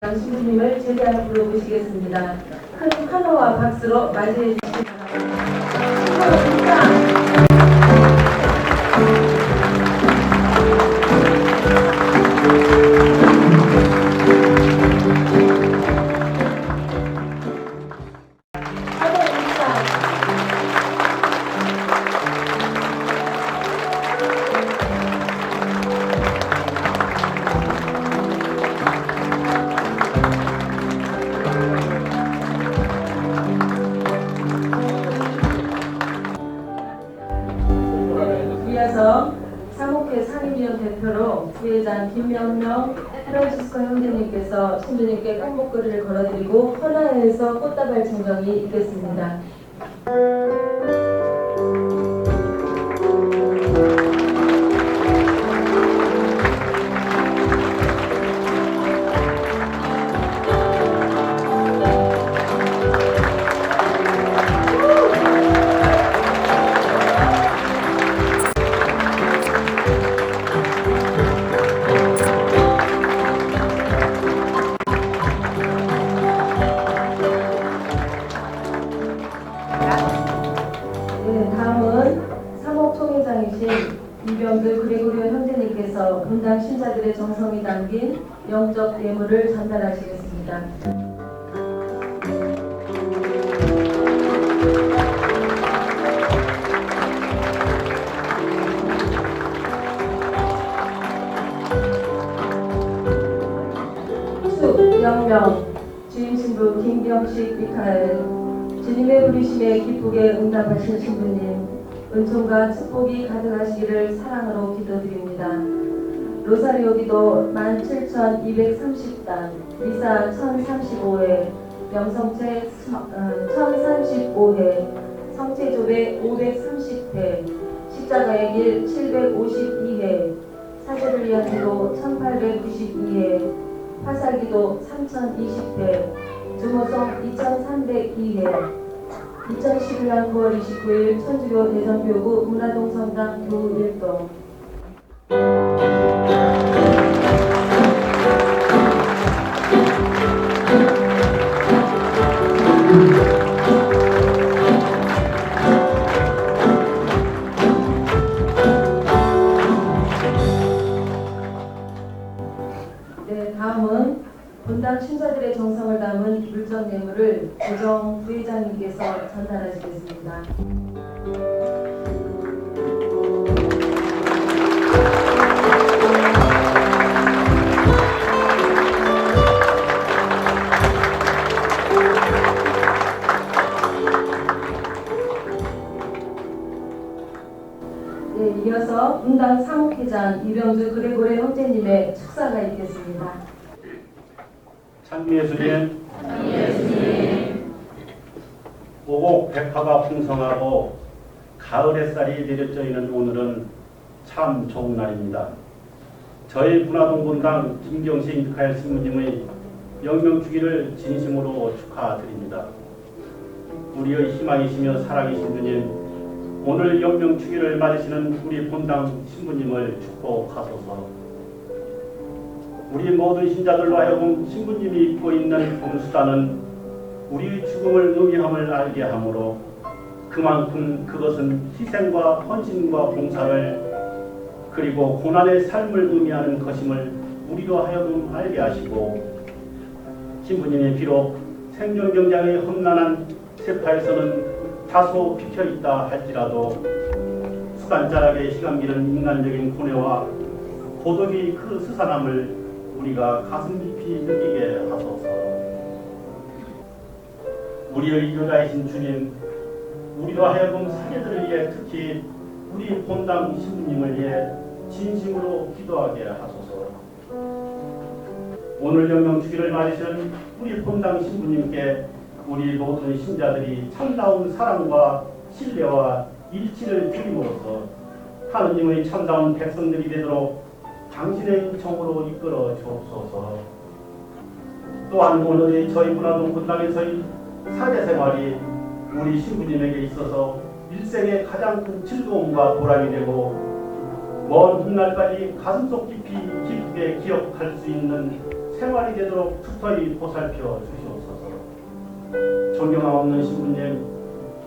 신부님을 제대하여 불러보시겠습니다. 큰 환호와 박수로 맞이해 주시기 바랍니다. 이어서 사목회 상임위원 대표로 부회장 김명명 프란시스코 형제님께서 신부님께 꽃목걸이를 걸어드리고 헌화에서 꽃다발 증정이 있겠습니다. 네, 다음은 사목총회장이신 이병들 그리고리오 형제님께서 분당 신자들의 정성이 담긴 영적 예물을 전달하시겠습니다. 숙, 영명, 주임 신부 김경식 미카엘, 주님의 부르심에 기쁘게 응답하신 신부님, 은총과 축복이 가득하시기를 사랑으로 기도드립니다. 로사리오 기도 17,230단, 미사 1035회, 명성체 1035회, 성체조배 530회, 십자가의 길 752회, 사제를 위한 기도 1892회, 화살기도 3020회, 주모성 2302회, 2011년 9월 29일 천주교 대전교구 문화동 성당 교우 1동. 네, 다음은 분당 신자들의 정성을 담은 물전 예물을 고정 부회장님께서 전달하시겠습니다. 네, 이어서 분당 사목회장 이병주 그레고레 형제님의 축사가 있겠습니다. 찬미 예수님 오곡 백화가 풍성하고 가을 햇살이 내려져 있는 오늘은 참 좋은 날입니다. 저희 문화동 본당 김경식 미카엘 신부님의 영명주기를 진심으로 축하드립니다. 우리의 희망이시며 사랑이신 주님 오늘 영명주기를 맞으시는 우리 본당 신부님을 축복하소서 우리 모든 신자들로 하여금 신부님이 입고 있는 봉수단은 우리의 죽음을 의미함을 알게 하므로 그만큼 그것은 희생과 헌신과 봉사를 그리고 고난의 삶을 의미하는 것임을 우리로 하여금 알게 하시고 신부님이 비록 생존경장의 험난한 세파에서는 다소 비켜 있다 할지라도 수간자락에 시간기는 인간적인 고뇌와 고독이 그 스산함을 우리가 가슴 깊이 느끼게 하소서. 우리의 이교자이신 주님, 우리로 하여금 사제들을 위해 특히 우리 본당 신부님을 위해 진심으로 기도하게 하소서. 오늘 영명 주기를 맞으시는 우리 본당 신부님께 우리 모든 신자들이 참다운 사랑과 신뢰와 일치를 드림으로써 하느님의 참다운 백성들이 되도록 당신의 인청으로 이끌어 주옵소서. 또한 오늘 저희 문화동 분당에서의 사제 생활이 우리 신부님에게 있어서 일생의 가장 큰 즐거움과 보람이 되고 먼 훗날까지 가슴속 깊이 깊게 기억할 수 있는 생활이 되도록 특별히 보살펴 주시옵소서. 존경함 없는 신부님,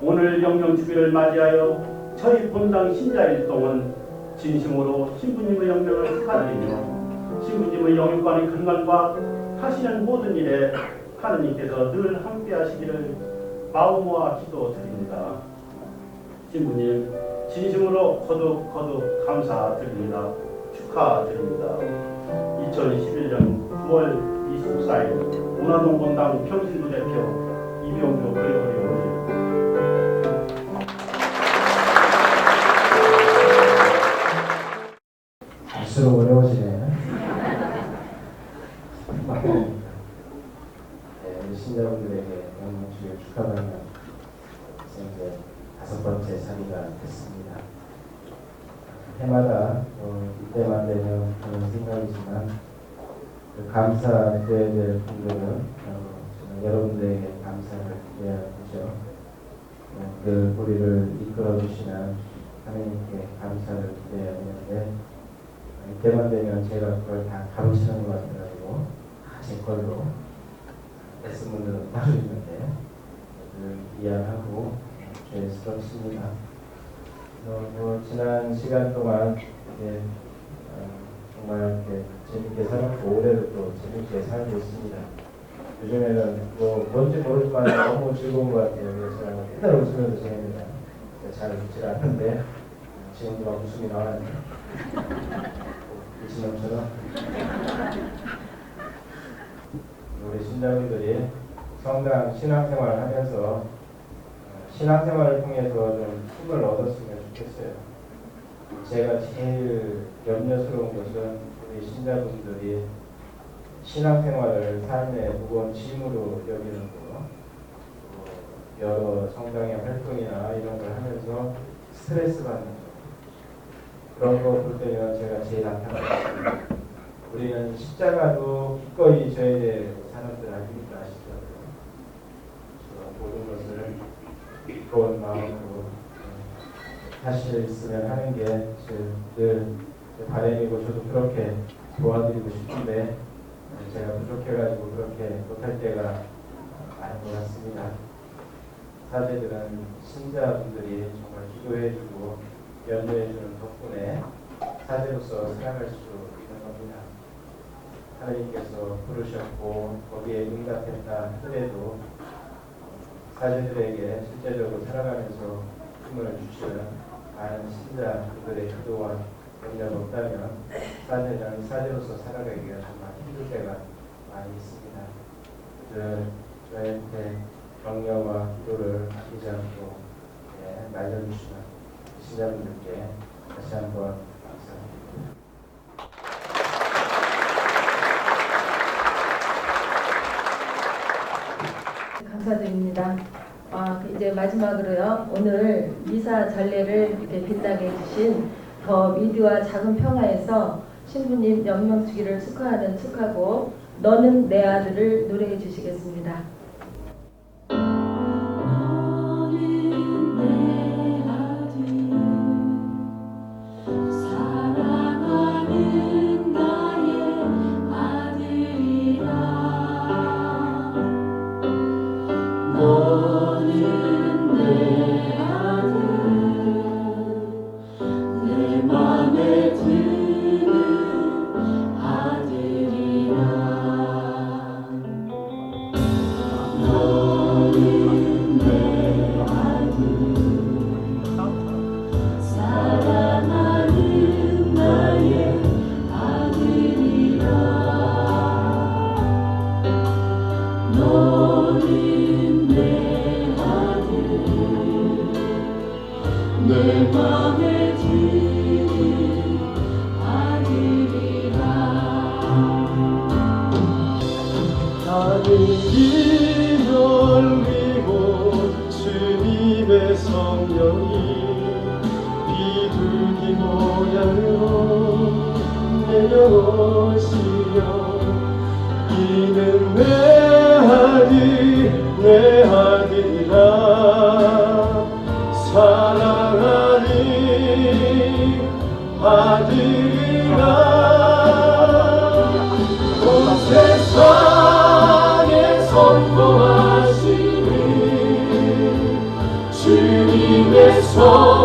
오늘 영명주기를 맞이하여 저희 본당 신자 일동은 진심으로 신부님의 영명을 축하드리며 신부님의 영육관의 건강과 하시는 모든 일에 하느님께서 늘 함께 하시기를 마음 모아 기도드립니다. 신부님 진심으로 거듭 거듭 감사드립니다. 축하드립니다. 2021년 9월 24일 문화동 본당 평신도 대표 이병조 그레고리 됐습니다. 해마다 어, 이때만 되면 하는 생각이지만 그 감사드려야 될 분들은 어, 여러분들에게 감사를 드려야 하죠. 어, 그 우리를 이끌어 주시는 하나님께 감사를 드려야 되는데 이때만 되면 제가 그걸 다 가로채는 것 같아가지고 다제 걸로 애쓴 분들은 따로 있는데 그 이해하고 죄스럽습니다. 어, 뭐 지난 시간 동안 이제, 어, 정말 이렇게 재밌게 살았고 올해도 또 재밌게 살고 있습니다. 요즘에는 뭐 뭔지 모르지만 너무 즐거운 것 같아요. 그래서 맨날 웃으면서 지냅니다. 잘 웃질 않는데 지금도 막 웃음이 나와요. 미친놈처럼 우리 신자분들이 성당 신앙생활을 하면서 어, 신앙생활을 통해서 좀 힘을 얻었으면 좋겠어요. 제가 제일 염려스러운 것은 우리 신자분들이 신앙생활을 삶의 무거운 짐으로 여기는 거, 또 여러 성당의 활동이나 이런 걸 하면서 스트레스 받는 거. 그런 거 볼 때면 제가 제일 안타깝습니다. 우리는 십자가도 기꺼이 져야 될 사람들 아닙니까? 아시죠? 그래서 모든 것을 기꺼운 마음으로 하실 있으면 하는 게늘 바람이고 저도 그렇게 도와드리고 싶은데 제가 부족해가지고 그렇게 못할 때가 많은 것 같습니다. 사제들은 신자분들이 정말 기도해주고 연도해주는 덕분에 사제로서 살아갈 수 있는 겁니다. 하나님께서 부르셨고 거기에 응답했다 하더라도 사제들에게 실제적으로 살아가면서 힘을 주시는 많은 신자 그들의 기도와 능력 없다면 사제는 사제로서 살아가기가 정말 힘들 때가 많이 있습니다. 늘 저희한테 격려와 기도를 아끼지 않고 예, 날려주시는 신자분들께 다시 한번 감사합니다. 감사드립니다. 아, 그 이제 마지막으로요. 오늘 미사 전례를 이렇게 빛나게 해주신 더 미드와 작은 평화에서 신부님 영명주기를 축하하는 축하곡 너는 내 아들을 노래해 주시겠습니다. 내 맘에 드는 아들이라 하늘이 열리고 주님의 성령이 비둘기 모양으로 내려오시며 이는 내 아들 내 아들이라 내서